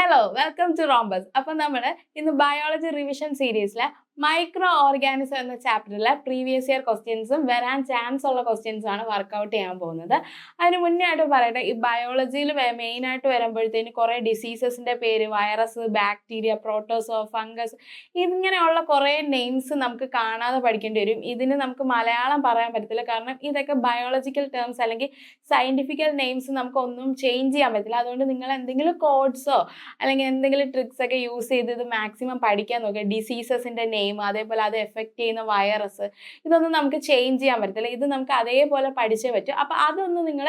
Hello welcome to rhombus അപ്പം നമ്മൾ ഇന്ന് ബയോളജി റിവിഷൻ സീരീസിലെ മൈക്രോ ഓർഗാനിസം എന്ന ചാപ്റ്ററിലെ പ്രീവിയസ് ഇയർ ക്വസ്റ്റ്യൻസും വരാൻ ചാൻസ് ഉള്ള ക്വസ്റ്റ്യൻസാണ് വർക്കൗട്ട് ചെയ്യാൻ പോകുന്നത്. അതിന് മുന്നേ ആയിട്ട് പറയട്ടെ ഈ ബയോളജിയിൽ മെയിൻ ആയിട്ട് വരുമ്പോഴത്തേന് കുറേ ഡിസീസസിന്റെ പേര് വൈറസ് ബാക്ടീരിയ പ്രോട്ടോസോ ഫംഗസ് ഇങ്ങനെയുള്ള കുറേ നെയിംസ് നമുക്ക് കാണാതെ പഠിക്കേണ്ടി വരും. ഇതിന് നമുക്ക് മലയാളം പറയാൻ പറ്റത്തില്ല. കാരണം ഇതൊക്കെ ബയോളജിക്കൽ ടേംസ് അല്ലെങ്കിൽ സയന്റിഫിക്കൽ നെയിംസ് നമുക്ക് ഒന്നും ചേഞ്ച് ചെയ്യാൻ പറ്റില്ല അതുകൊണ്ട് നിങ്ങൾ എന്തെങ്കിലും കോഡ്സോ അല്ലെങ്കിൽ എന്തെങ്കിലും ട്രിക്സ് ഒക്കെ യൂസ് ചെയ്ത് ഇത് മാക്സിമം പഠിക്കാൻ നോക്കുക. ഡിസീസസിന്റെ നെയിം അതേപോലെ അത് എഫക്റ്റ് ചെയ്യുന്ന വൈറസ് ഇതൊന്നും നമുക്ക് ചേഞ്ച് ചെയ്യാൻ പറ്റത്തില്ല. ഇത് നമുക്ക് അതേപോലെ പഠിച്ചേ പറ്റും. അപ്പൊ അതൊന്ന് നിങ്ങൾ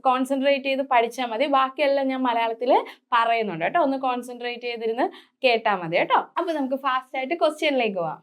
കോൺസെൻട്രേറ്റ് ചെയ്ത് പഠിച്ചാൽ മതി. ബാക്കിയെല്ലാം ഞാൻ മലയാളത്തിൽ പറയുന്നുണ്ട് കേട്ടോ. ഒന്ന് കോൺസെൻട്രേറ്റ് ചെയ്തിരുന്ന് കേട്ടാൽ മതി കേട്ടോ. അപ്പൊ നമുക്ക് ഫാസ്റ്റ് ആയിട്ട് ക്വസ്റ്റ്യനിലേക്ക് പോവാം.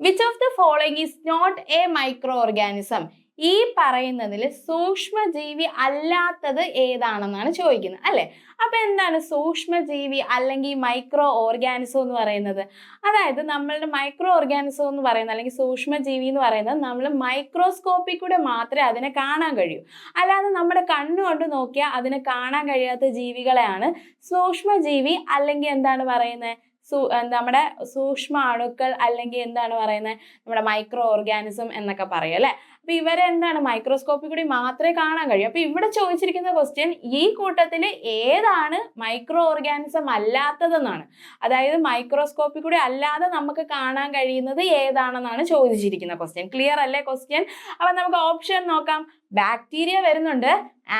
Which of the following is not a micro organism ഈ പറയുന്നതിൽ സൂക്ഷ്മജീവി അല്ലാത്തത് ഏതാണെന്നാണ് ചോദിക്കുന്നത് അല്ലേ? അപ്പൊ എന്താണ് സൂക്ഷ്മജീവി അല്ലെങ്കിൽ മൈക്രോ ഓർഗാനിസം എന്ന് പറയുന്നത്? അതായത് നമ്മളുടെ മൈക്രോ ഓർഗാനിസം എന്ന് പറയുന്നത് അല്ലെങ്കിൽ സൂക്ഷ്മജീവി എന്ന് പറയുന്നത് നമ്മൾ മൈക്രോസ്കോപ്പിൽ കൂടെ മാത്രമേ അതിനെ കാണാൻ കഴിയൂ. അല്ലാതെ നമ്മുടെ കണ്ണുകൊണ്ട് നോക്കിയാൽ അതിനെ കാണാൻ കഴിയാത്ത ജീവികളെയാണ് സൂക്ഷ്മജീവി അല്ലെങ്കിൽ എന്താണ് പറയുന്നത്? സൂ നമ്മുടെ സൂക്ഷ്മ അണുക്കൾ അല്ലെങ്കിൽ എന്താണ് പറയുന്നത്? നമ്മുടെ മൈക്രോ ഓർഗാനിസം എന്നൊക്കെ പറയും അല്ലെ? അപ്പൊ ഇവരെ എന്താണ് മൈക്രോസ്കോപ്പിൽ കൂടി മാത്രമേ കാണാൻ കഴിയൂ. അപ്പൊ ഇവിടെ ചോദിച്ചിരിക്കുന്ന ക്വസ്റ്റ്യൻ ഈ കൂട്ടത്തിൽ ഏതാണ് മൈക്രോ ഓർഗാനിസം അല്ലാത്തതെന്നാണ്. അതായത് മൈക്രോസ്കോപ്പിൽ കൂടി അല്ലാതെ നമുക്ക് കാണാൻ കഴിയുന്നത് ഏതാണെന്നാണ് ചോദിച്ചിരിക്കുന്ന ക്വസ്റ്റ്യൻ ക്ലിയർ അല്ലേ ക്വസ്റ്റ്യൻ അപ്പൊ നമുക്ക് ഓപ്ഷൻ നോക്കാം. ബാക്ടീരിയ വരുന്നുണ്ട്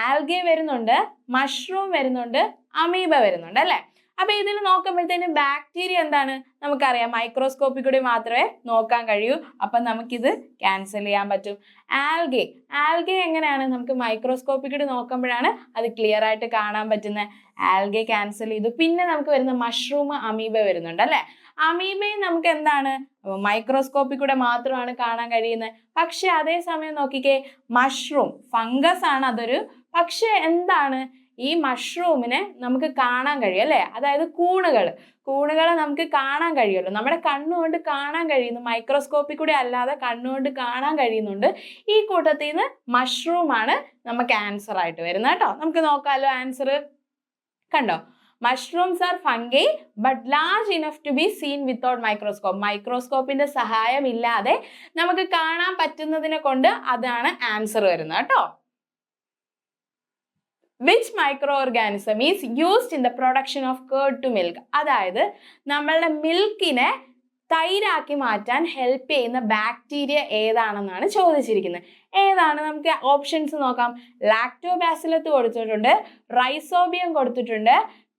ആൽഗെ വരുന്നുണ്ട് മഷ്റൂം വരുന്നുണ്ട് അമീബ വരുന്നുണ്ട് അല്ലേ? അപ്പൊ ഇതിൽ നോക്കുമ്പോഴത്തേനും ബാക്ടീരിയ എന്താണ്? നമുക്കറിയാം. മൈക്രോസ്കോപ്പിൽ കൂടി മാത്രമേ നോക്കാൻ കഴിയൂ. അപ്പൊ നമുക്കിത് ക്യാൻസൽ ചെയ്യാൻ പറ്റും. ആൽഗെ ആൽഗെ എങ്ങനെയാണ്? നമുക്ക് മൈക്രോസ്കോപ്പിൽ കൂടി നോക്കുമ്പോഴാണ് അത് ക്ലിയർ ആയിട്ട് കാണാൻ പറ്റുന്നത്. ആൽഗെ ക്യാൻസൽ ചെയ്തു. പിന്നെ നമുക്ക് വരുന്ന മഷ്റൂം അമീബ വരുന്നുണ്ട് അല്ലെ? അമീബയും നമുക്ക് എന്താണ്? മൈക്രോസ്കോപ്പിൽ കൂടെ മാത്രമാണ് കാണാൻ കഴിയുന്നത്. പക്ഷെ അതേസമയം നോക്കിക്കേ മഷ്റൂം ഫംഗസ് ആണ് അതൊരു. പക്ഷെ എന്താണ്? ഈ മഷ്റൂമിനെ നമുക്ക് കാണാൻ കഴിയും അല്ലേ? അതായത് കൂണുകൾ. കൂണുകളെ നമുക്ക് കാണാൻ കഴിയുമല്ലോ. നമ്മുടെ കണ്ണുകൊണ്ട് കാണാൻ കഴിയുന്നു. മൈക്രോസ്കോപ്പിൽ കൂടി അല്ലാതെ കണ്ണുകൊണ്ട് കാണാൻ കഴിയുന്നുണ്ട്. ഈ കൂട്ടത്തിൽ നിന്ന് മഷ്റൂമാണ് നമുക്ക് ആൻസർ ആയിട്ട് വരുന്നത് കേട്ടോ. നമുക്ക് നോക്കാമല്ലോ ആൻസർ കണ്ടോ? Mushrooms are fungi but large enough to be seen without microscope മൈക്രോസ്കോപ്പിന്റെ സഹായം ഇല്ലാതെ നമുക്ക് കാണാൻ പറ്റുന്നതിനെ കൊണ്ട് അതാണ് ആൻസർ വരുന്നത് കേട്ടോ. Which micro organism is used in the production of curd to milk അതായത് നമ്മളുടെ മിൽക്കിനെ തൈരാക്കി മാറ്റാൻ ഹെൽപ്പ് ചെയ്യുന്ന ബാക്ടീരിയ ഏതാണെന്നാണ് ചോദിച്ചിരിക്കുന്നത്. ഏതാണ്? നമുക്ക് ഓപ്ഷൻസ് നോക്കാം. ലാക്ടോബാസിലത്ത് കൊടുത്തിട്ടുണ്ട് റൈസോബിയം കൊടുത്തിട്ടുണ്ട്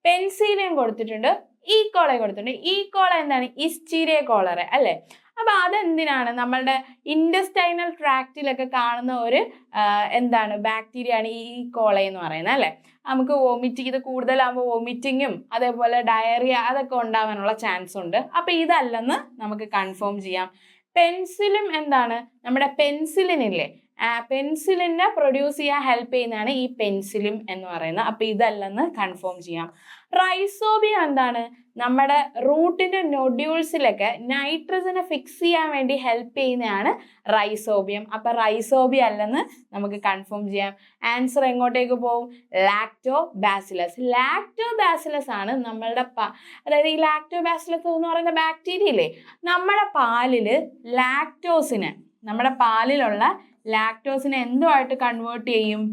പെൻസീലിയം കൊടുത്തിട്ടുണ്ട് ഈ കോളെ കൊടുത്തിട്ടുണ്ട്. ഈ കോള എന്താണ്? ഇസ്റ്റീരിയ കോളറെ അല്ലേ? അപ്പൊ അതെന്തിനാണ്? നമ്മളുടെ ഇൻഡസ്റ്റൈനൽ ട്രാക്റ്റിലൊക്കെ കാണുന്ന ഒരു എന്താണ് ബാക്ടീരിയയാണ് ഈ കോള എന്ന് പറയുന്നത് അല്ലേ? നമുക്ക് വോമിറ്റിംഗ് ഇത് കൂടുതലാകുമ്പോൾ വോമിറ്റിങ്ങും അതേപോലെ ഡയറിയ അതൊക്കെ ഉണ്ടാവാനുള്ള ചാൻസ് ഉണ്ട്. അപ്പൊ ഇതല്ലെന്ന് നമുക്ക് കൺഫേം ചെയ്യാം. പെൻസിലും എന്താണ്? നമ്മുടെ പെൻസിലിനില്ലേ പെൻസിലിനെ പ്രൊഡ്യൂസ് ചെയ്യാൻ ഹെൽപ്പ് ചെയ്യുന്നതാണ് ഈ പെൻസിലും എന്ന് പറയുന്നത്. അപ്പൊ ഇതല്ലെന്ന് കൺഫേം ചെയ്യാം. റൈസോബിയം എന്താണ്? നമ്മുടെ റൂട്ടിന്റെ നൊഡ്യൂൾസിലൊക്കെ നൈട്രജനെ ഫിക്സ് ചെയ്യാൻ വേണ്ടി ഹെൽപ്പ് ചെയ്യുന്നതാണ് റൈസോബിയം അപ്പൊ റൈസോബിയം അല്ലെന്ന് നമുക്ക് കൺഫേം ചെയ്യാം. ആൻസർ എങ്ങോട്ടേക്ക് പോകും ലാക്ടോ ബാസിലസ് ലാക്ടോ ബാസിലസ് ആണ് നമ്മളുടെ അതായത് ഈ ലാക്ടോ ബാസിലസ് എന്ന് പറയുന്ന ബാക്ടീരിയ ഇല്ലേ? നമ്മുടെ പാലിൽ ലാക്ടോസിന് നമ്മുടെ പാലിലുള്ള ലാക്ടോസിനെ എന്തുമായിട്ട് കൺവേർട്ട് ചെയ്യും?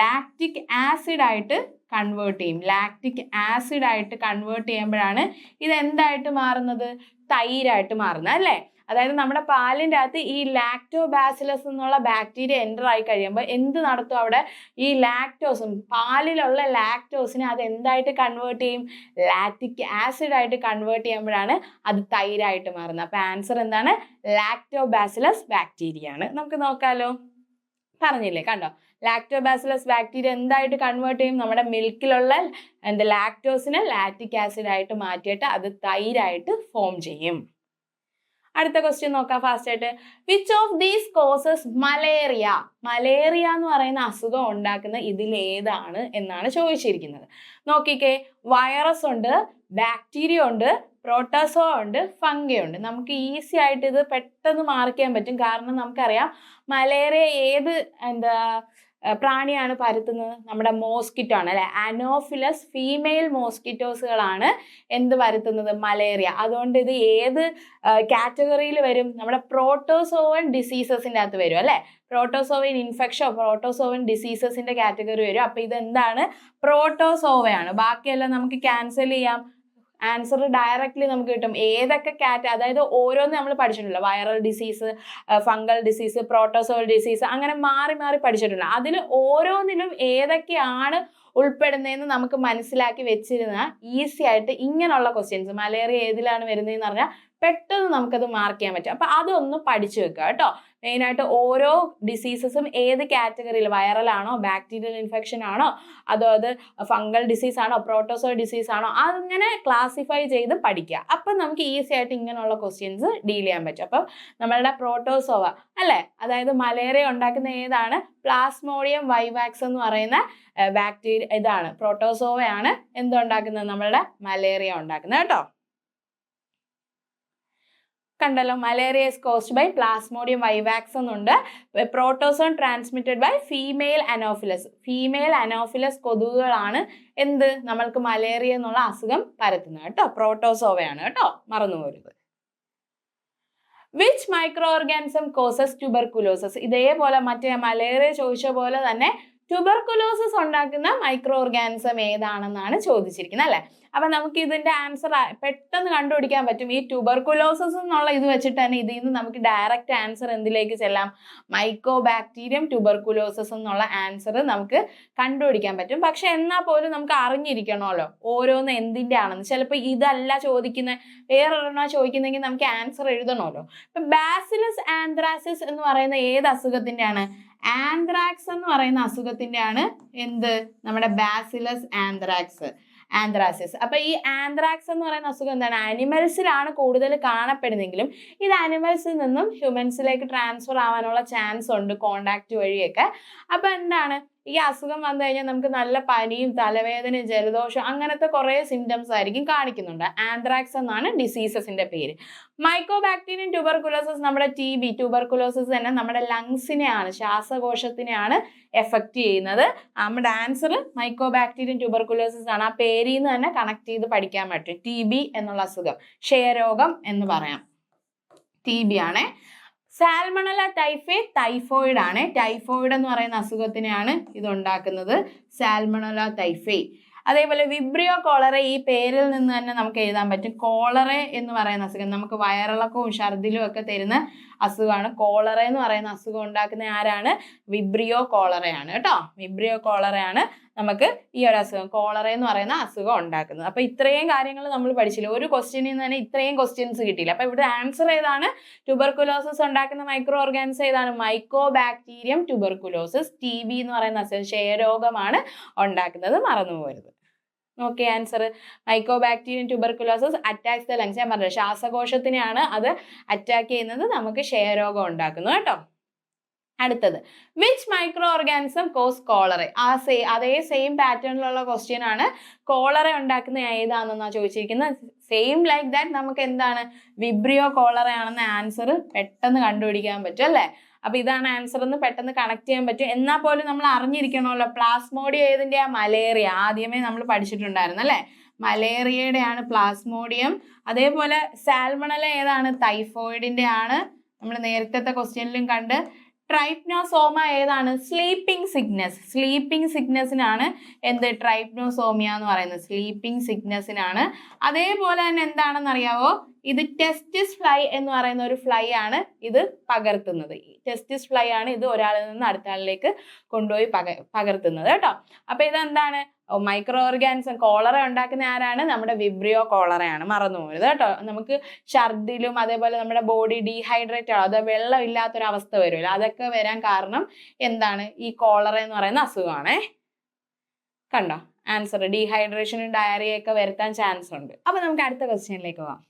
ലാക്റ്റിക് ആസിഡ് ആയിട്ട് കൺവേർട്ട് ചെയ്യും. ലാക്റ്റിക് ആസിഡ് ആയിട്ട് കൺവേർട്ട് ചെയ്യുമ്പോഴാണ് ഇത് എന്തായിട്ട് മാറുന്നത്? തൈരായിട്ട് മാറുന്നത് അല്ലേ? അതായത് നമ്മുടെ പാലിന്റെ അകത്ത് ഈ ലാക്ടോബാസിലസ് എന്നുള്ള ബാക്ടീരിയ എന്റർ ആയി കഴിയുമ്പോൾ എന്ത് നടത്തും അവിടെ? ഈ ലാക്ടോസും പാലിലുള്ള ലാക്ടോസിനെ അത് എന്തായിട്ട് കൺവേർട്ട് ചെയ്യും? ലാക്റ്റിക് ആസിഡ് ആയിട്ട് കൺവേർട്ട് ചെയ്യുമ്പോഴാണ് അത് തൈരായിട്ട് മാറുന്നത്. അപ്പോൾ ആൻസർ എന്താണ്? ലാക്ടോബാസിലസ് ബാക്ടീരിയ ആണ്. നമുക്ക് നോക്കാമല്ലോ പറഞ്ഞില്ലേ? കണ്ടോ? ലാക്ടോബാസിലസ് ബാക്ടീരിയ എന്തായിട്ട് കൺവേർട്ട് ചെയ്യും? നമ്മുടെ മിൽക്കിലുള്ള എന്താ ലാക്ടോസിനെ ലാക്റ്റിക് ആസിഡ് ആയിട്ട് മാറ്റിയിട്ട് അത് തൈരായിട്ട് ഫോം ചെയ്യും. അടുത്ത ക്വസ്റ്റ്യൻ നോക്കാം ഫാസ്റ്റ് ആയിട്ട്. Which of these causes malaria malaria എന്ന് പറയുന്ന അസുഖം ഉണ്ടാക്കുന്ന ഇതിൽ ഏതാണ് എന്നാണ് ചോദിച്ചിരിക്കുന്നത്. നോക്കിക്കേ. വൈറസ് ഉണ്ട് ബാക്ടീരിയ ഉണ്ട് പ്രോട്ടോസോ ഉണ്ട് ഫംഗ ഉണ്ട്. നമുക്ക് ഈസി ആയിട്ട് ഇത് പെട്ടെന്ന് മാർക്ക് ചെയ്യാൻ പറ്റും. കാരണം നമുക്കറിയാം മലേറിയ ഏത് എന്താ പ്രാണിയാണ് പരത്തുന്നത്. നമ്മുടെ മോസ്കിറ്റോ ആണ് അല്ലെ? അനോഫിലസ് ഫീമെയിൽ മോസ്കിറ്റോസുകളാണ് എന്ത് പരത്തുന്നത്? മലേറിയ. അതുകൊണ്ട് ഇത് ഏത് കാറ്റഗറിയിൽ വരും? നമ്മുടെ പ്രോട്ടോസോവൻ ഡിസീസസിന്റെ അകത്ത് വരും അല്ലെ? പ്രോട്ടോസോവൻ ഇൻഫെക്ഷൻ പ്രോട്ടോസോവൻ ഡിസീസസിന്റെ കാറ്റഗറി വരും. അപ്പൊ ഇത് എന്താണ് പ്രോട്ടോസോവയാണ്. ബാക്കിയെല്ലാം നമുക്ക് ക്യാൻസൽ ചെയ്യാം. ആൻസർ ഡയറക്റ്റ്ലി നമുക്ക് കിട്ടും. ഏതൊക്കെ കാറ്റ അതായത് ഓരോന്ന് നമ്മൾ പഠിച്ചിട്ടുണ്ടല്ലോ. Viral disease fungal disease protozoal disease അങ്ങനെ മാറി മാറി പഠിച്ചിട്ടുണ്ട്. അതിൽ ഓരോന്നിലും ഏതൊക്കെയാണ് ഉൾപ്പെടുന്നതെന്ന് നമുക്ക് മനസ്സിലാക്കി വെച്ചിരുന്ന ഈസി ആയിട്ട് ഇങ്ങനെയുള്ള ക്വസ്റ്റ്യൻസ് മലേറിയ ഏതിലാണ് വരുന്നതെന്ന് പറഞ്ഞാൽ പെട്ടെന്ന് നമുക്കത് മാർക്ക് ചെയ്യാൻ പറ്റും. അപ്പൊ അതൊന്ന് പഠിച്ചു വെക്കുക കേട്ടോ. മെയിനായിട്ട് ഓരോ ഡിസീസസും ഏത് കാറ്റഗറിയിൽ വൈറൽ ആണോ? ബാക്ടീരിയൽ ഇൻഫെക്ഷൻ ആണോ? അതോ അത് ഫംഗൽ ഡിസീസ് ആണോ? പ്രോട്ടോസോ ഡിസീസ് ആണോ? അങ്ങനെ ക്ലാസിഫൈ ചെയ്ത് പഠിക്കുക. അപ്പം നമുക്ക് ഈസി ആയിട്ട് ഇങ്ങനെയുള്ള ക്വസ്റ്റ്യൻസ് ഡീൽ ചെയ്യാൻ പറ്റും. അപ്പം നമ്മളുടെ പ്രോട്ടോസോവ അല്ലേ? അതായത് മലേറിയ ഉണ്ടാക്കുന്ന ഏതാണ്? പ്ലാസ്മോഡിയം വൈവാക്സ് എന്ന് പറയുന്ന ബാക്ടീരിയ ഇതാണ്. പ്രോട്ടോസോവയാണ് എന്തുണ്ടാക്കുന്നത്? നമ്മളുടെ മലേറിയ ഉണ്ടാക്കുന്നത്. കേട്ടോ? കണ്ടല്ലോ malaria is caused by plasmodium vivax എന്നുണ്ട്. Protozoan transmitted by female anopheles female anopheles കൊതുകുകളാണ് എന്ത്? നമ്മൾക്ക് മലേറിയ എന്നുള്ള അസുഖം പരത്തുന്നത് കേട്ടോ. പ്രോട്ടോസോവയാണ് കേട്ടോ. മറന്നു പോരുത്. Which micro organism causes tuberculosis ഇതേപോലെ മറ്റേ മലേറിയ ചോദിച്ച പോലെ തന്നെ ട്യൂബർകുലോസിസ് ഉണ്ടാക്കുന്ന മൈക്രോ ഓർഗാനിസം ഏതാണെന്നാണ് ചോദിച്ചിരിക്കുന്നത് അല്ലെ? അപ്പൊ നമുക്ക് ഇതിന്റെ ആൻസർ പെട്ടെന്ന് കണ്ടുപിടിക്കാൻ പറ്റും. ഈ ട്യൂബർകുലോസിസ് എന്നുള്ള ഇത് വെച്ചിട്ട് തന്നെ ഇതിൽ നിന്ന് നമുക്ക് ഡയറക്റ്റ് ആൻസർ എന്തിലേക്ക് ചെല്ലാം? മൈക്കോ ബാക്ടീരിയം ട്യൂബർകുലോസിസ് എന്നുള്ള ആൻസർ നമുക്ക് കണ്ടുപിടിക്കാൻ പറ്റും. പക്ഷെ എന്നാൽ പോലും നമുക്ക് അറിഞ്ഞിരിക്കണമല്ലോ ഓരോന്ന് എന്തിന്റെ ആണെന്ന് ചിലപ്പോൾ ഇതല്ല ചോദിക്കുന്ന വേറൊരെണ്ണ ചോദിക്കുന്നെങ്കിൽ നമുക്ക് ആൻസർ എഴുതണമല്ലോ. ബാസിലസ് ആന്ത്രാസിസ് എന്ന് പറയുന്ന ഏത് അസുഖത്തിന്റെയാണ്? ആന്ത്രാക്സ് എന്ന് പറയുന്ന അസുഖത്തിന്റെയാണ് എന്ത്? നമ്മുടെ ബാസിലസ് ആന്ത്രാക്സ് ആന്ത്രാസിസ് അപ്പൊ ഈ ആന്ത്രാക്സ് എന്ന് പറയുന്ന അസുഖം എന്താണ്? ആനിമൽസിലാണ് കൂടുതൽ കാണപ്പെടുന്നെങ്കിലും ഇത് ആനിമൽസിൽ നിന്നും ഹ്യൂമൻസിലേക്ക് ട്രാൻസ്ഫർ ആവാനുള്ള ചാൻസ് ഉണ്ട് കോണ്ടാക്ട് വഴിയൊക്കെ. അപ്പൊ എന്താണ്? ഈ അസുഖം വന്നു കഴിഞ്ഞാൽ നമുക്ക് നല്ല പനിയും തലവേദനയും ജലദോഷം അങ്ങനത്തെ കുറേ സിംറ്റംസ് ആയിരിക്കും കാണിക്കുന്നുണ്ട്. ആന്ത്രാക്സ് എന്നാണ് ഡിസീസസിന്റെ പേര്. മൈക്കോബാക്ടീരിയൻ ട്യൂബർകുലോസിസ് നമ്മുടെ ടി ബി ട്യൂബർകുലോസിസ് തന്നെ നമ്മുടെ ലങ്സിനെയാണ് ശ്വാസകോശത്തിനെയാണ് എഫക്റ്റ് ചെയ്യുന്നത്. നമ്മുടെ ആൻസർ മൈക്കോബാക്ടീരിയൻ ട്യൂബർകുലോസിസ് ആണ്. ആ പേരിൽ നിന്ന് തന്നെ കണക്ട് ചെയ്ത് പഠിക്കാൻ പറ്റും. ടി ബി എന്നുള്ള അസുഖം. ക്ഷയരോഗം എന്ന് പറയാം. ടി ബി ആണേ. സാൽമണല ടൈഫേ ടൈഫോയിഡ് ആണ്. ടൈഫോയിഡ് എന്ന് പറയുന്ന അസുഖത്തിനെയാണ് ഇത് ഉണ്ടാക്കുന്നത്. സാൽമണല ടൈഫേ അതേപോലെ വിബ്രിയോ കോളറ ഈ പേരിൽ നിന്ന് തന്നെ നമുക്ക് എഴുതാൻ പറ്റും. കോളറ എന്ന് പറയുന്ന അസുഖം. നമുക്ക് വയറിളക്കവും ഛർദിലും ഒക്കെ തരുന്ന അസുഖമാണ്. കോളറ എന്ന് പറയുന്ന അസുഖം ഉണ്ടാക്കുന്ന ആരാണ്? വിബ്രിയോ കോളറയാണ് കേട്ടോ? വിബ്രിയോ കോളറയാണ് നമുക്ക് ഈ ഒരു അസുഖം കോളറ എന്ന് പറയുന്ന അസുഖം ഉണ്ടാക്കുന്നത്. അപ്പൊ ഇത്രയും കാര്യങ്ങൾ നമ്മൾ പഠിച്ചില്ല? ഒരു ക്വസ്റ്റ്യനിൽ നിന്ന് തന്നെ ഇത്രയും ക്വസ്റ്റ്യൻസ് കിട്ടിയില്ല? അപ്പൊ ഇവിടെ ആൻസർ ഏതാണ്? ട്യൂബർകുലോസിസ് ഉണ്ടാക്കുന്ന മൈക്രോ ഓർഗാൻസ് ഏതാണ്? Micro bacterium tuberculosis T B എന്ന് പറയുന്ന അസുഖം ക്ഷയരോഗമാണ് ഉണ്ടാക്കുന്നത്. മറന്നു പോകരുത് okay answer micro bacterium tuberculosis attacks the lungs ഞാൻ പറഞ്ഞത് ശ്വാസകോശത്തിനെയാണ് അത് അറ്റാക്ക് ചെയ്യുന്നത്. നമുക്ക് ക്ഷയരോഗം ഉണ്ടാക്കുന്നു കേട്ടോ. അടുത്തത്. Which micro organism cause cholera ആ സേ അതേ സെയിം പാറ്റേണിലുള്ള ക്വസ്റ്റ്യൻ ആണ്. കോളറ ഉണ്ടാക്കുന്ന ഏതാണെന്നാണ് ചോദിച്ചിരിക്കുന്നത്? സെയിം ലൈക്ക് ദാറ്റ് നമുക്ക് എന്താണ്? വിബ്രിയോ കോളറ ആണെന്ന ആൻസർ പെട്ടെന്ന് കണ്ടുപിടിക്കാൻ പറ്റും അല്ലേ? അപ്പൊ ഇതാണ് ആൻസർ എന്ന് പെട്ടെന്ന് കണക്ട് ചെയ്യാൻ പറ്റും. എന്നാൽ പോലും നമ്മൾ അറിഞ്ഞിരിക്കണമല്ലോ പ്ലാസ്മോഡിയം ഏതിന്റെയാ? മലേറിയ ആദ്യമേ നമ്മൾ പഠിച്ചിട്ടുണ്ടായിരുന്നു അല്ലേ? മലേറിയയുടെയാണ് പ്ലാസ്മോഡിയം അതേപോലെ സാൽമണല ഏതാണ്? തൈഫോയിഡിന്റെ ആണ് നമ്മൾ നേരത്തെ ക്വസ്റ്റ്യനിലും കണ്ട് ട്രൈപ്നോസോമ ഏതാണ്? Sleeping Cygnus. സ്ലീപ്പിംഗ് സിക്നസിനാണ് എന്ത്? ട്രൈപ്നോസോമിയ എന്ന് പറയുന്നത്. സ്ലീപ്പിംഗ് സിക്നസിനാണ് അതേപോലെ തന്നെ എന്താണെന്ന് അറിയാവോ? ഇത് ടെസ്റ്റിസ് ഫ്ലൈ എന്ന് പറയുന്ന ഒരു ഫ്ലൈ ആണ് ഇത് പകർത്തുന്നത്. ടെസ്റ്റിസ് ഫ്ലൈ ആണ് ഇത് ഒരാളിൽ നിന്ന് അടുത്ത ആളിലേക്ക് കൊണ്ടുപോയി പക പകർത്തുന്നത് കേട്ടോ. അപ്പൊ ഇതെന്താണ്? മൈക്രോ ഓർഗാനിസം കോളറ ഉണ്ടാക്കുന്ന ആരാണ്? നമ്മുടെ വിബ്രിയോ കോളറയാണ് മറന്നു പോകരുത് കേട്ടോ. നമുക്ക് ഛർദിലും അതേപോലെ നമ്മുടെ ബോഡി ഡീഹൈഡ്രേറ്റ് ആവും അത് വെള്ളം ഇല്ലാത്തൊരവസ്ഥ വരുമല്ലോ അതൊക്കെ വരാൻ കാരണം എന്താണ്? ഈ കോളറ എന്ന് പറയുന്ന അസുഖമാണേ. കണ്ടോ? ആൻസർ ഡീഹൈഡ്രേഷനും ഡയറിയൊക്കെ വരുത്താൻ ചാൻസ് ഉണ്ട്. അപ്പൊ നമുക്ക് അടുത്ത ക്വസ്റ്റ്യനിലേക്ക് പോവാം.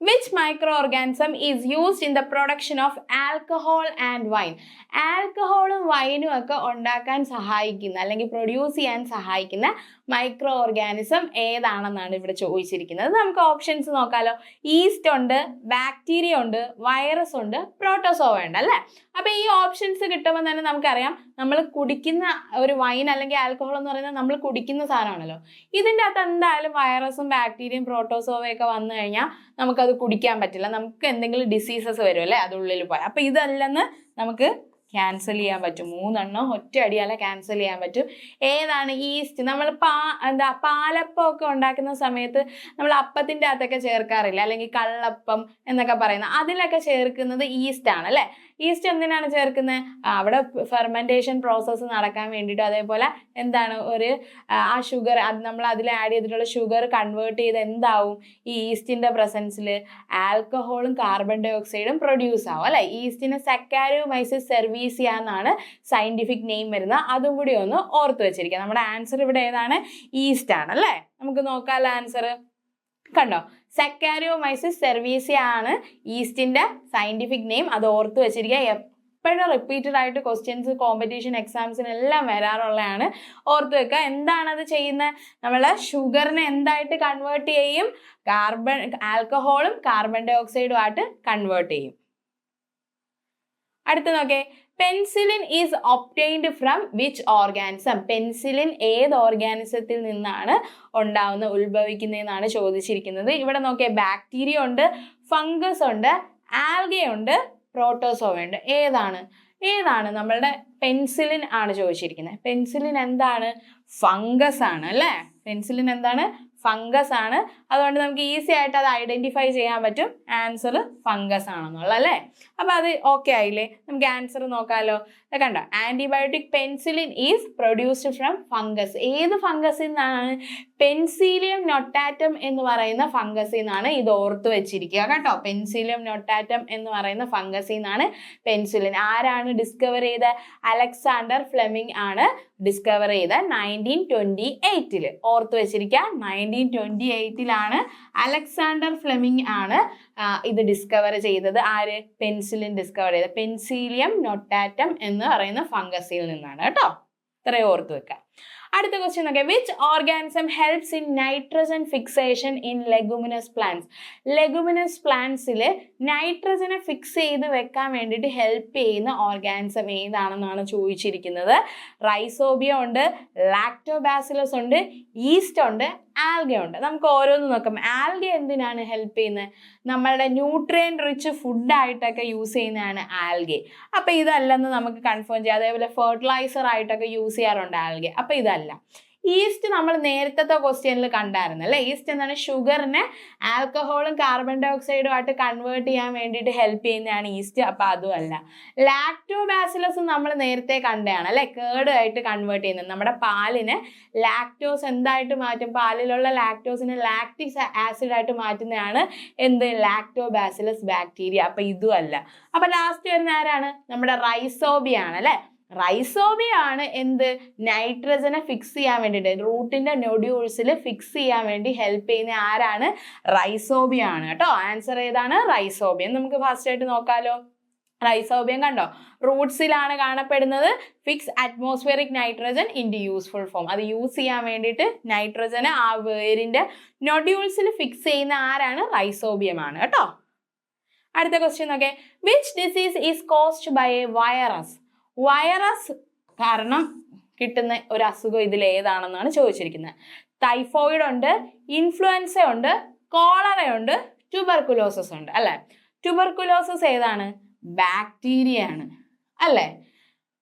Which micro organism is used in the production of alcohol and wine ആൽക്കഹോളും വൈനും ഒക്കെ ഉണ്ടാക്കാൻ സഹായിക്കുന്ന അല്ലെങ്കിൽ പ്രൊഡ്യൂസ് ചെയ്യാൻ സഹായിക്കുന്ന മൈക്രോ ഓർഗാനിസം ഏതാണെന്നാണ് ഇവിടെ ചോദിച്ചിരിക്കുന്നത്. നമുക്ക് ഓപ്ഷൻസ് നോക്കാലോ. ഈസ്റ്റ് ഉണ്ട് ബാക്ടീരിയ ഉണ്ട് വൈറസ് ഉണ്ട് പ്രോട്ടോസോവ ഉണ്ട് അല്ലേ? അപ്പൊ ഈ ഓപ്ഷൻസ് കിട്ടുമ്പോൾ തന്നെ നമുക്കറിയാം നമ്മൾ കുടിക്കുന്ന ഒരു വൈൻ അല്ലെങ്കിൽ ആൽക്കഹോൾ എന്ന് പറയുന്നത് നമ്മൾ കുടിക്കുന്ന സാധനമാണല്ലോ. ഇതിന്റെ അകത്ത് എന്തായാലും വൈറസും ബാക്ടീരിയയും പ്രോട്ടോസോവയൊക്കെ വന്നു കഴിഞ്ഞാൽ നമുക്കത് കുടിക്കാൻ പറ്റില്ല. നമുക്ക് എന്തെങ്കിലും ഡിസീസസ് വരും അല്ലേ? അത് ഉള്ളിൽ അപ്പോൾ അപ്പൊ ഇതല്ലെന്ന് നമുക്ക് ക്യാൻസൽ ചെയ്യാൻ പറ്റും. മൂന്നെണ്ണം ഒറ്റ അടിയാലെ ക്യാൻസൽ ചെയ്യാൻ പറ്റും. ഏതാണ് ഈസ്റ്റ് നമ്മൾ പാ എന്താ പാലപ്പം ഒക്കെ ഉണ്ടാക്കുന്ന സമയത്ത് നമ്മൾ അപ്പത്തിന്റെ അകത്തൊക്കെ ചേർക്കാറില്ല? അല്ലെങ്കിൽ കള്ളപ്പം എന്നൊക്കെ പറയുന്ന അതിലൊക്കെ ചേർക്കുന്നത് ഈസ്റ്റ് ആണ് അല്ലേ ഈസ്റ്റ് എന്തിനാണ് ചേർക്കുന്നത് അവിടെ ഫെർമെന്റേഷൻ പ്രോസസ്സ് നടക്കാൻ വേണ്ടിയിട്ട് അതേപോലെ എന്താണ് ഒരു ആ, ഷുഗർ അത് നമ്മൾ അതിൽ ആഡ് ചെയ്തിട്ടുള്ള ഷുഗർ കൺവേർട്ട് ചെയ്ത് എന്താവും? ഈ ഈസ്റ്റിന്റെ പ്രസൻസിൽ ആൽക്കഹോളും കാർബൺ ഡൈ ഓക്സൈഡും പ്രൊഡ്യൂസ് ആവും അല്ലേ? ഈസ്റ്റിന് സെക്കാരോമൈസിസ് സെർവീസിയ എന്നാണ് സയന്റിഫിക് നെയിം വരുന്നത് അതും കൂടി ഒന്ന് ഓർത്ത് വെച്ചിരിക്കുക. നമ്മുടെ ആൻസർ ഇവിടെ ഏതാണ്? ഈസ്റ്റ് ആണ് അല്ലേ? നമുക്ക് നോക്കാമല്ലോ ആൻസർ കണ്ടോ? സെക്കാരിയോമൈസിസ് സെർവീസിയ ആണ് ഈസ്റ്റിന്റെ സയന്റിഫിക് നെയിം അത് ഓർത്ത് വെച്ചിരിക്കുക. എപ്പോഴും റിപ്പീറ്റഡ് ആയിട്ട് ക്വസ്റ്റ്യൻസ് കോമ്പറ്റീഷൻ എക്സാംസിനെല്ലാം വരാറുള്ളതാണ്. ഓർത്ത് വെക്കുക. എന്താണത് ചെയ്യുന്നത് നമ്മൾ ഷുഗറിനെ എന്തായിട്ട് കൺവേർട്ട് ചെയ്യും? കാർബൺ ആൽക്കഹോളും കാർബൺ ഡൈ ഓക്സൈഡും ആയിട്ട് കൺവേർട്ട് ചെയ്യും. അടുത്ത നോക്കേ. Penicillin is obtained from which organism penicillin ഏത് ഓർഗാനിസത്തിൽ നിന്നാണ് ഉണ്ടാവുന്ന ഉത്ഭവിക്കുന്നതെന്നാണ് ചോദിച്ചിരിക്കുന്നത്. ഇവിടെ നോക്കിയാൽ ബാക്ടീരിയ ഉണ്ട് ഫംഗസ് ഉണ്ട് ആൽഗ ഉണ്ട് പ്രോട്ടോസോവ ഉണ്ട്. ഏതാണ്? ഏതാണ് നമ്മളുടെ പെൻസിലിൻ ആണ് ചോദിച്ചിരിക്കുന്നത്. പെൻസിലിൻ എന്താണ്? ഫംഗസ് ആണ് അല്ലേ? പെൻസിലിൻ എന്താണ്? ഫംഗസ് ആണ്. അതുകൊണ്ട് നമുക്ക് ഈസി ആയിട്ട് അത് ഐഡന്റിഫൈ ചെയ്യാൻ പറ്റും. ആൻസർ ഫംഗസ് ആണെന്നുള്ള അല്ലേ? അപ്പോൾ അത് ഓക്കെ ആയില്ലേ? നമുക്ക് ആൻസർ നോക്കാമല്ലോ കണ്ടോ? Antibiotic penicillin is produced from fungus ഏത് ഫംഗസിൽ നിന്നാണ് പെൻസീലിയം നൊട്ടാറ്റം എന്ന് പറയുന്ന ഫംഗസിൽ നിന്നാണ് ഇത് ഓർത്ത് വെച്ചിരിക്കുക കേട്ടോ. പെൻസിലിയം നൊട്ടാറ്റം എന്ന് പറയുന്ന ഫംഗസിൽ നിന്നാണ് പെൻസിലിൻ ആരാണ് ഡിസ്കവർ ചെയ്ത? അലക്സാണ്ടർ ഫ്ലെമിംഗ് ആണ്. ഡിസ്കവർ ചെയ്ത നയന്റീൻ ട്വന്റി എയ്റ്റിൽ ഓർത്ത് വെച്ചിരിക്കുക നയന്റീൻ ട്വന്റി എയ്റ്റിലാണ് അലക്സാണ്ടർ ഫ്ലെമിംഗ് ആണ് ഇത് ഡിസ്കവർ ചെയ്തത്. ആര്? പെൻസിലിൻ ഡിസ്കവർ ചെയ്തത്. പെൻസിലിയം നൊട്ടാറ്റം എന്ന് പറയുന്ന ഫംഗസിൽ നിന്നാണ് കേട്ടോ. ഇത്രയും ഓർത്ത് വെക്കുക. അടുത്ത ക്വസ്റ്റ്യൻ നോക്കിയാൽ which organism helps in nitrogen fixation in leguminous plants leguminous പ്ലാന്റ്സിൽ നൈട്രജനെ ഫിക്സ് ചെയ്ത് വെക്കാൻ വേണ്ടിയിട്ട് ഹെൽപ്പ് ചെയ്യുന്ന ഓർഗാനിസം ഏതാണെന്നാണ് ചോദിച്ചിരിക്കുന്നത്? റൈസോബിയ ഉണ്ട് ലാക്ടോബാസിലസ് ഉണ്ട് ഈസ്റ്റ് ഉണ്ട് ആൽഗ ഉണ്ട്. നമുക്ക് ഓരോന്ന് നോക്കാം. ആൽഗ എന്തിനാണ് ഹെൽപ്പ് ചെയ്യുന്നത്? നമ്മളുടെ ന്യൂട്രിയൻ റിച്ച് ഫുഡായിട്ടൊക്കെ യൂസ് ചെയ്യുന്നതാണ് ആൽഗെ അപ്പോൾ ഇതല്ലെന്ന് നമുക്ക് കൺഫേം ചെയ്യാം. അതേപോലെ ഫെർട്ടിലൈസർ ആയിട്ടൊക്കെ യൂസ് ചെയ്യാറുണ്ട് ആൽഗെ ഇതല്ല. ഈസ്റ്റ് നമ്മൾ നേരത്തെ ക്വസ്റ്റ്യനിൽ കണ്ടായിരുന്നു അല്ലേ? ഈസ്റ്റ് എന്താണ്? ഷുഗറിനെ ആൽക്കഹോളും കാർബൺ ഡൈ ഓക്സൈഡും ആയിട്ട് കൺവേർട്ട് ചെയ്യാൻ വേണ്ടിയിട്ട് ഹെൽപ്പ് ചെയ്യുന്നതാണ് ഈസ്റ്റ് അപ്പം അതും അല്ല. ലാക്ടോബാസിലസ് നമ്മൾ നേരത്തെ കണ്ടതാണ് അല്ലേ? കേർഡ് ആയിട്ട് കൺവേർട്ട് ചെയ്യുന്നത്. നമ്മുടെ പാലിനെ ലാക്ടോസ് എന്തായിട്ട് മാറ്റും? പാലിലുള്ള ലാക്ടോസിനെ ലാക്ടിക് ആസിഡ് ആയിട്ട് മാറ്റുന്നതാണ് എന്ത്? ലാക്ടോബാസിലസ് ബാക്ടീരിയ അപ്പം ഇതുമല്ല അപ്പം ലാസ്റ്റ് വരുന്ന ആരാണ്? നമ്മുടെ റൈസോബിയാണ് അല്ലേ? റൈസോബിയ ആണ് എന്ത്? നൈട്രജനെ ഫിക്സ് ചെയ്യാൻ വേണ്ടിയിട്ട്. റൂട്ടിന്റെ നൊഡ്യൂൾസിൽ ഫിക്സ് ചെയ്യാൻ വേണ്ടി ഹെൽപ്പ് ചെയ്യുന്ന ആരാണ്? റൈസോബിയ ആണ് കേട്ടോ? ആൻസർ ഏതാണ്? റൈസോബിയ നമുക്ക് ഫസ്റ്റ് ആയിട്ട് നോക്കാലോ. റൈസോബിയം കണ്ടോ? റൂട്ട്സിലാണ് കാണപ്പെടുന്നത്. Fix atmospheric nitrogen in the useful form അത് യൂസ് ചെയ്യാൻ വേണ്ടിയിട്ട് നൈട്രജന് ആ വേരിന്റെ നൊഡ്യൂൾസിൽ ഫിക്സ് ചെയ്യുന്ന ആരാണ്? റൈസോബിയമാണ്. കേട്ടോ? അടുത്ത ക്വസ്റ്റ്യൻ നോക്കേ. Which disease is caused by a virus virus കാരണം കിട്ടുന്ന ഒരു അസുഖം ഇതിൽ ഏതാണെന്നാണ് ചോദിച്ചിരിക്കുന്നത്. ടൈഫോയിഡ് ഉണ്ട് ഇൻഫ്ലുവൻസ ഉണ്ട് കോളറയുണ്ട് ട്യൂബർക്കുലോസിസ് ഉണ്ട് അല്ലെ? ട്യൂബർക്കുലോസിസ് ഏതാണ്? ബാക്ടീരിയ ആണ് അല്ലേ?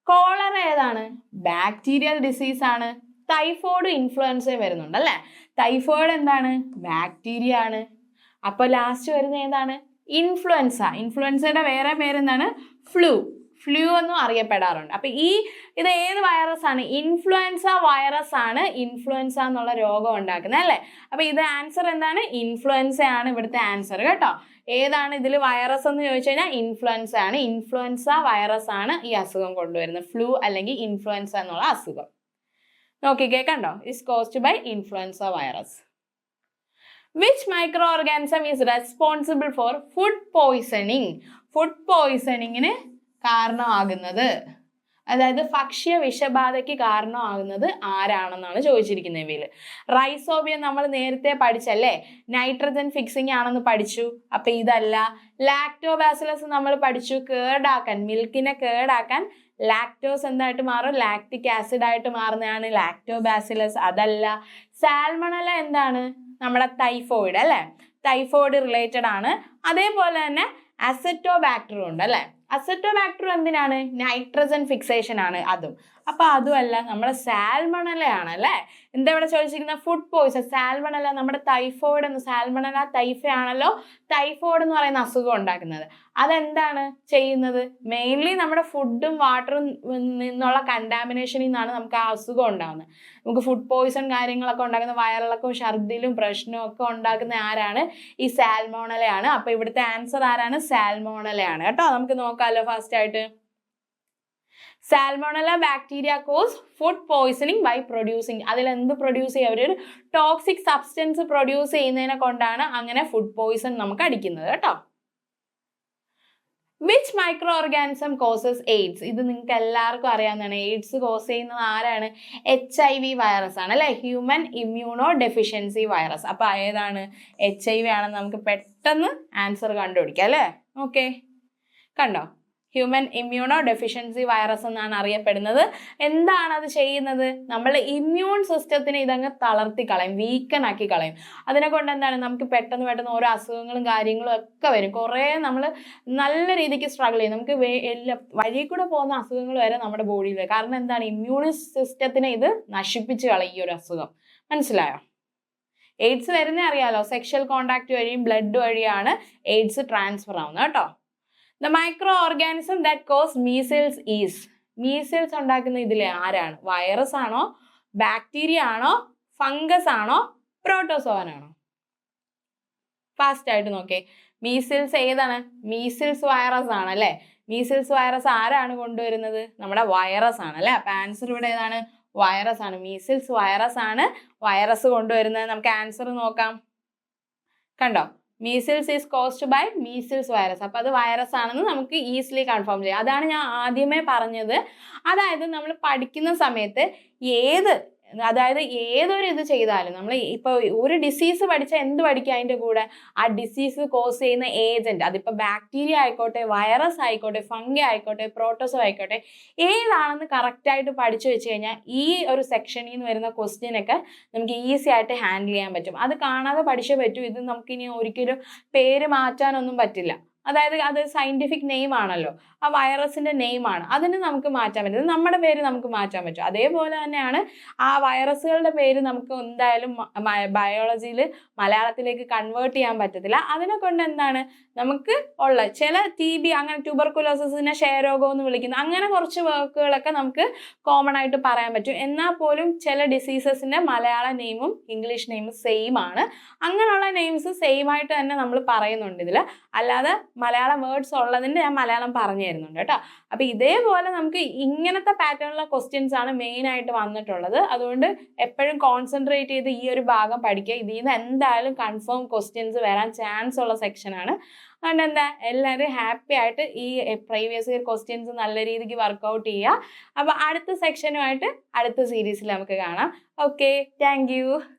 കോളറ ഏതാണ്? ബാക്ടീരിയൽ ഡിസീസ് ആണ്. ടൈഫോയിഡ് ഇൻഫ്ലുവൻസയും വരുന്നുണ്ട് അല്ലേ? ടൈഫോയിഡ് എന്താണ്? ബാക്ടീരിയ ആണ്. അപ്പൊ ലാസ്റ്റ് വരുന്ന ഏതാണ്? ഇൻഫ്ലുവൻസ ഇൻഫ്ലുവൻസയുടെ വേറെ പേരെന്താണ്? ഫ്ലൂ ഫ്ലൂ എന്നും അറിയപ്പെടാറുണ്ട്. അപ്പൊ ഈ ഇത് ഏത് വൈറസ് ആണ്? ഇൻഫ്ലുവൻസ വൈറസ് ആണ് ഇൻഫ്ലുവൻസ എന്നുള്ള രോഗം ഉണ്ടാക്കുന്നത് അല്ലേ? അപ്പൊ ഇത് ആൻസർ എന്താണ്? ഇൻഫ്ലുവൻസ ആണ് ഇവിടുത്തെ ആൻസർ കേട്ടോ. ഏതാണ് ഇതിൽ വൈറസ് എന്ന് ചോദിച്ചു കഴിഞ്ഞാൽ ഇൻഫ്ലുവൻസ ആണ്. ഇൻഫ്ലുവൻസ വൈറസ് ആണ് ഈ അസുഖം കൊണ്ടുവരുന്നത്. ഫ്ലൂ അല്ലെങ്കിൽ ഇൻഫ്ലുവൻസ എന്നുള്ള അസുഖം. നോക്കി കണ്ടോ is caused by influenza virus which micro organism is responsible for food poisoning food പോയ്സണിങ്ങിന് കാരണമാകുന്നത്. അതായത് ഭക്ഷ്യ വിഷബാധയ്ക്ക് കാരണമാകുന്നത് ആരാണെന്നാണ് ചോദിച്ചിരിക്കുന്നത് ഇവയിൽ റൈസോബിയ നമ്മൾ നേരത്തെ പഠിച്ചല്ലേ? നൈട്രജൻ ഫിക്സിംഗ് ആണെന്ന് പഠിച്ചു. അപ്പൊ ഇതല്ല. ലാക്ടോബാസിലസ് നമ്മൾ പഠിച്ചു. കേടാക്കാൻ മിൽക്കിനെ കേടാക്കാൻ ലാക്ടോസ് എന്തായിട്ട് മാറും? ലാക്റ്റിക് ആസിഡ് ആയിട്ട് മാറുന്നതാണ് ലാക്ടോബാസിലസ്. അതല്ല. സാൽമണല എന്താണ്? നമ്മുടെ തൈഫോയിഡ് അല്ലേ? തൈഫോയിഡ് റിലേറ്റഡ് ആണ്. അതേപോലെ തന്നെ അസറ്റോബാക്ടറും ഉണ്ട് അല്ലേ അസറ്റോബാക്ടർ എന്തിനാണ്? നൈട്രജൻ ഫിക്സേഷൻ ആണ് അതും. അപ്പൊ അതുമല്ല നമ്മുടെ സാൽമണലയാണ് അല്ലേ എന്താ ഇവിടെ ചോദിച്ചിരിക്കുന്ന? ഫുഡ് പോയിസൺ സാൽമണല നമ്മുടെ തൈഫോയിഡ് എന്ന് സാൽമണല തൈഫ ആണല്ലോ? തൈഫോയിഡ് എന്ന് പറയുന്ന അസുഖം ഉണ്ടാക്കുന്നത്. അതെന്താണ് ചെയ്യുന്നത്? മെയിൻലി നമ്മുടെ ഫുഡും വാട്ടറും നിന്നുള്ള കണ്ടാമിനേഷനിൽ നിന്നാണ് നമുക്ക് ആ അസുഖം ഉണ്ടാകുന്നത് നമുക്ക് ഫുഡ് പോയിസൺ കാര്യങ്ങളൊക്കെ ഉണ്ടാക്കുന്ന വയറിളക്കവും ഛർദിലും പ്രശ്നവും ഒക്കെ ഉണ്ടാക്കുന്ന ആരാണ്? ഈ സാൽമോണലയാണ്. അപ്പൊ ഇവിടുത്തെ ആൻസർ ആരാണ്? സാൽമോണലയാണ്. കേട്ടോ നമുക്ക് നോക്കാമല്ലോ ഫസ്റ്റ് ആയിട്ട്. Salmonella bacteria cause food poisoning by producing അതിൽ എന്ത് പ്രൊഡ്യൂസ് ചെയ്യുക അവർ ഒരു ടോക്സിക് സബ്സ്റ്റൻസ് പ്രൊഡ്യൂസ് ചെയ്യുന്നതിനെ കൊണ്ടാണ് അങ്ങനെ ഫുഡ് പോയ്സൺ നമുക്ക് അടിക്കുന്നത് കേട്ടോ. Which micro organism causes AIDS ഇത് നിങ്ങൾക്ക് എല്ലാവർക്കും അറിയാവുന്നതാണ്. എയ്ഡ്സ് കോസ് ചെയ്യുന്നത് ആരാണ്? എച്ച് ഐ വി വൈറസ് ആണ് അല്ലെ? ഹ്യൂമൻ ഇമ്മ്യൂണോ ഡെഫിഷ്യൻസി വൈറസ് അപ്പോൾ ഏതാണ്? എച്ച് ഐ വി ആണെന്ന് നമുക്ക് പെട്ടെന്ന് ആൻസർ കണ്ടുപിടിക്കാം അല്ലേ? ഓക്കെ കണ്ടോ? ഹ്യൂമൻ ഇമ്മ്യൂണോ ഡെഫിഷ്യൻസി വൈറസ് എന്നാണ് അറിയപ്പെടുന്നത്. എന്താണ് അത് ചെയ്യുന്നത്? നമ്മളെ ഇമ്മ്യൂൺ സിസ്റ്റത്തിനെ ഇതങ്ങ് തളർത്തി കളയും വീക്കൻ ആക്കി കളയും. അതിനെ കൊണ്ട് എന്താണ്? നമുക്ക് പെട്ടെന്ന് പെട്ടെന്ന് ഓരോ അസുഖങ്ങളും കാര്യങ്ങളും ഒക്കെ വരും. കുറേ നമ്മൾ നല്ല രീതിക്ക് സ്ട്രഗിൾ ചെയ്യും. നമുക്ക് എല്ലാ വഴി കൂടെ പോകുന്ന അസുഖങ്ങൾ വരെ നമ്മുടെ ബോഡിയിൽ കാരണം എന്താണ്? ഇമ്മ്യൂൺ സിസ്റ്റത്തിനെ ഇത് നശിപ്പിച്ച് കളയും ഈ ഒരു അസുഖം. മനസ്സിലായോ? എയ്ഡ്സ് വരുന്നേ അറിയാലോ. സെക്ഷൽ കോണ്ടാക്ട് വഴിയും ബ്ലഡ് വഴിയാണ് എയ്ഡ്സ് ട്രാൻസ്ഫർ ആവുന്നത്. കേട്ടോ? The micro organism that cause measles is measles ഉണ്ടാക്കുന്ന ഇതിൽ ആരാണ്? വൈറസ് ആണോ? ബാക്ടീരിയ ആണോ? ഫംഗസ് ആണോ? പ്രോട്ടോസോവൻ ആണോ? ഫാസ്റ്റ് ആയിട്ട് നോക്കേ. മീസിൽസ് ഏതാണ്? മീസിൽസ് വൈറസ് ആണ് അല്ലേ? മീസിൽസ് വൈറസ് ആരാണ് കൊണ്ടുവരുന്നത്? നമ്മുടെ വൈറസ് ആണ് അല്ലേ? അപ്പൊ ആൻസർ ഇവിടെ ഏതാണ്? വൈറസ് ആണ്. മീസിൽസ് വൈറസ് ആണ് വൈറസ് കൊണ്ടുവരുന്നത്. നമുക്ക് ആൻസർ നോക്കാം. കണ്ടോ? Measles is caused by measles virus അപ്പോൾ അത് വൈറസ് ആണെന്ന് നമുക്ക് ഈസിലി കൺഫേം ചെയ്യാം. അതാണ് ഞാൻ ആദ്യമേ പറഞ്ഞത്. അതായത് നമ്മൾ പഠിക്കുന്ന സമയത്ത് ഏത് അതായത് ഏതൊരു ഇത് ചെയ്താലും നമ്മൾ ഇപ്പോൾ ഒരു ഡിസീസ് പഠിച്ചാൽ എന്ത് പഠിക്കുക അതിന്റെ കൂടെ? ആ ഡിസീസ് കോസ് ചെയ്യുന്ന ഏജന്റ് അതിപ്പോൾ ബാക്ടീരിയ ആയിക്കോട്ടെ വൈറസ് ആയിക്കോട്ടെ ഫംഗി ആയിക്കോട്ടെ പ്രോട്ടോസോ ആയിക്കോട്ടെ ഏതാണെന്ന് കറക്റ്റായിട്ട് പഠിച്ചു വെച്ച് കഴിഞ്ഞാൽ ഈ ഒരു സെക്ഷനിൽ നിന്ന് വരുന്ന ക്വസ്റ്റ്യനൊക്കെ നമുക്ക് ഈസി ആയിട്ട് ഹാൻഡിൽ ചെയ്യാൻ പറ്റും. അത് കാണാതെ പഠിച്ചേ പറ്റൂ. ഇത് നമുക്കിനി ഒരിക്കലും പേര് മാറ്റാനൊന്നും പറ്റില്ല. അതായത് അത് സയന്റിഫിക് നെയിം ആണല്ലോ. ആ വൈറസിന്റെ നെയിം ആണ്. അതിന് നമുക്ക് മാറ്റാൻ പറ്റും. നമ്മുടെ പേര് നമുക്ക് മാറ്റാൻ പറ്റും. അതേപോലെ തന്നെയാണ് ആ വൈറസുകളുടെ പേര് നമുക്ക് എന്തായാലും ബയോളജിയിൽ മലയാളത്തിലേക്ക് കൺവേർട്ട് ചെയ്യാൻ പറ്റത്തില്ല. അതിനെ കൊണ്ട് എന്താണ്? നമുക്ക് ഉള്ള ചില ടി ബി അങ്ങനെ ട്യൂബർകുലോസിനെ ക്ഷയരോഗം എന്ന് വിളിക്കുന്ന അങ്ങനെ കുറച്ച് വർക്കുകളൊക്കെ നമുക്ക് കോമൺ ആയിട്ട് പറയാൻ പറ്റും. എന്നാൽ പോലും ചില ഡിസീസസിന്റെ മലയാള നെയിമും ഇംഗ്ലീഷ് നെയിമും സെയിം ആണ്. അങ്ങനെയുള്ള നെയിംസ് സെയിം ആയിട്ട് തന്നെ നമ്മൾ പറയുന്നുണ്ട് ഇതിൽ അല്ലാതെ മലയാളം വേർഡ്സ് ഉള്ളതിന്റെ ഞാൻ മലയാളം പറഞ്ഞു തരുന്നുണ്ട് കേട്ടോ. അപ്പം ഇതേപോലെ നമുക്ക് ഇങ്ങനത്തെ പാറ്റേണുള്ള ക്വസ്റ്റ്യൻസ് ആണ് മെയിനായിട്ട് വന്നിട്ടുള്ളത്. അതുകൊണ്ട് എപ്പോഴും കോൺസെൻട്രേറ്റ് ചെയ്ത് ഈ ഒരു ഭാഗം പഠിക്കുക. ഇതിൽ നിന്ന് എന്തായാലും കൺഫേം ക്വസ്റ്റ്യൻസ് വരാൻ ചാൻസ് ഉള്ള സെക്ഷനാണ് അതുകൊണ്ട് എന്താ എല്ലാവരും ഹാപ്പി ആയിട്ട് ഈ പ്രീവിയസ് ഇയർ ക്വസ്റ്റ്യൻസ് നല്ല രീതിക്ക് വർക്കൗട്ട് ചെയ്യുക. അപ്പോൾ അടുത്ത സെക്ഷനുമായിട്ട് അടുത്ത സീരീസിൽ നമുക്ക് കാണാം. Okay thank